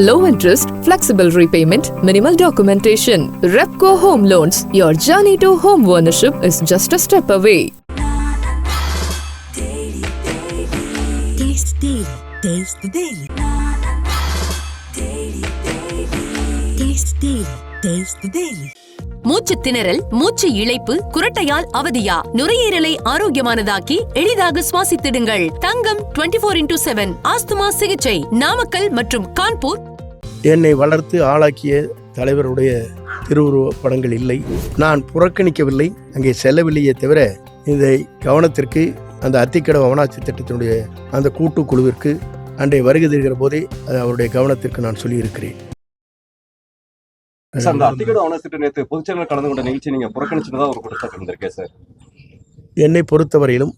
Low interest, flexible repayment, minimal documentation. Repco Home Loans. Your journey to home ownership is just a step away. Taste Daily. Taste the Daily. Taste Daily. Taste the Daily. மூச்சு திணறல் மூச்சு இழைப்பு குரட்டையால் அவதியா நுரையீரலை ஆரோக்கியமானதாக்கி எளிதாக சுவாசித்திடுங்கள் Thangam 24 four into seven asthma சிகிச்சை நாமக்கல் மற்றும் கான்பூர் என்னை வளர்த்து ஆளாக்கிய தலைவருடைய திருவுருவ படங்கள் இல்லை. நான் புறக்கணிக்கவில்லை அங்கே செல்லவில்லையே தவிர இதை கவனத்திற்கு அந்த அத்திக்கடவு அவனாட்சி திட்டத்தினுடைய அந்த கூட்டு குழுவிற்கு அன்றை வருகை தருகிற போதே அது அவருடைய கவனத்திற்கு நான் சொல்லியிருக்கிறேன். அந்த ஆனஸ்ட் நேற்று பொதுச்செயலர் கலந்து கொண்ட நிகழ்ச்சி நீங்க புறக்கணிச்சுதான் ஒரு குற்றச்சாட்டு இருந்திருக்கேன் சார்? என்னை பொறுத்தவரையிலும்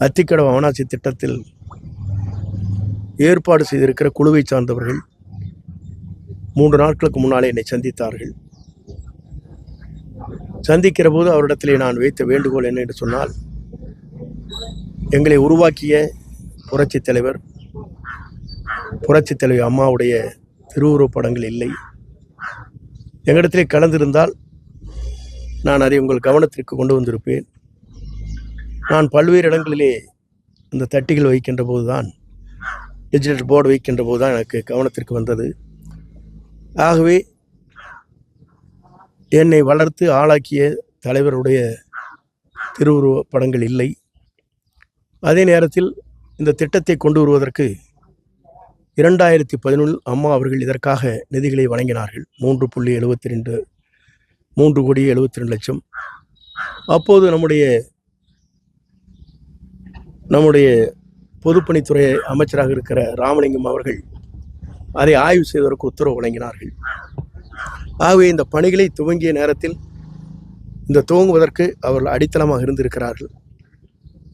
அத்திக்கடவு அவனாட்சி திட்டத்தில் ஏற்பாடு செய்திருக்கிற குழுவை சார்ந்தவர்கள் மூன்று நாட்களுக்கு முன்னாலே என்னை சந்தித்தார்கள். சந்திக்கிற போது அவரிடத்திலே நான் வைத்த வேண்டுகோள் என்ன என்று சொன்னால் எங்களை உருவாக்கிய புரட்சித் தலைவர் புரட்சித் தலைவி அம்மாவுடைய திருவுருவப் படங்கள் இல்லை. எங்களிடத்திலே கலந்திருந்தால் நான் அதை உங்கள் கவனத்திற்கு கொண்டு வந்திருப்பேன். நான் பல்வேறு இடங்களிலே இந்த தட்டிகள் வைக்கின்ற போதுதான் டிஜிட்டல் போர்டு வைக்கின்ற போது தான் எனக்கு கவனத்திற்கு வந்தது. ஆகவே என்னை வளர்த்து ஆளாக்கிய தலைவருடைய திருவுருவ படங்கள் இல்லை. அதே நேரத்தில் இந்த திட்டத்தை கொண்டு வருவதற்கு இரண்டாயிரத்தி பதினொன்றில் அம்மா அவர்கள் இதற்காக நிதிகளை வழங்கினார்கள். மூன்று புள்ளி எழுபத்தி ரெண்டு மூன்று கோடி எழுபத்தி ரெண்டு லட்சம். அப்போது நம்முடைய நம்முடைய பொதுப்பணித்துறை அமைச்சராக இருக்கிற ராமலிங்கம் அவர்கள் அதை ஆய்வு செய்வதற்கு உத்தரவு வழங்கினார்கள். ஆகவே இந்த பணிகளை துவங்கிய நேரத்தில் இந்த துவங்குவதற்கு அவர்கள் அடித்தளமாக இருந்திருக்கிறார்கள்.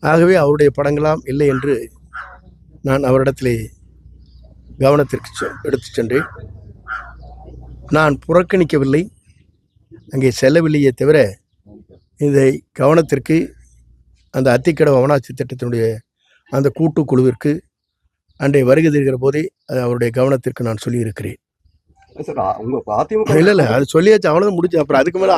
ஆகவே அவருடைய படங்களாம் இல்லை என்று நான் அவரிடத்திலே கவனத்திற்கு செ- சென்றேன். நான் புறக்கணிக்கவில்லை அங்கே செல்லவில்லையே தவிர இதை கவனத்திற்கு அந்த அத்திக்கடவு அவனாட்சி திட்டத்தினுடைய அந்த கூட்டு குழுவிற்கு அன்றை வருகை தருகிற போதே அது அவருடைய கவனத்திற்கு நான் சொல்லியிருக்கிறேன். இல்லை இல்லை அது சொல்லியாச்சு அவ்வளோதான் முடிச்சு அப்புறம் அதுக்கு மேலே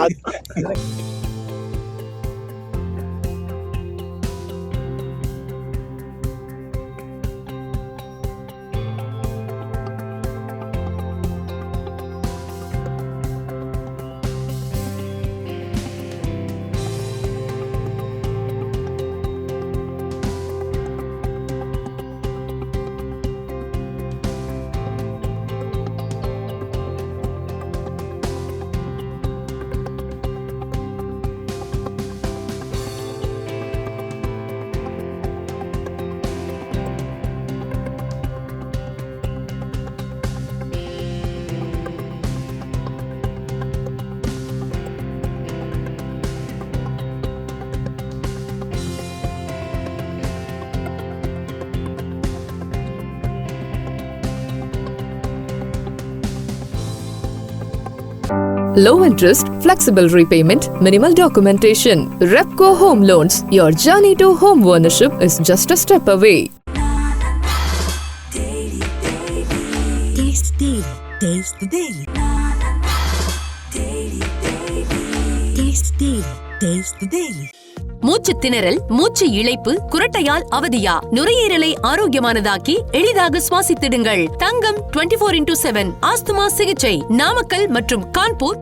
Low interest, flexible repayment, minimal documentation. Repco Home Loans. Your journey to home ownership is just a step away. Taste Daily. Taste the Daily. Taste Daily. Taste the Daily. மூச்சு திணறல் மூச்சு இழைப்பு குரட்டையால் அவதியா நுரையீரலை ஆரோக்கியமானதாக்கி எளிதாக சுவாசித்திடுங்கள் Thangam 24 four into seven asthma சிகிச்சை நாமக்கல் மற்றும் கான்பூர்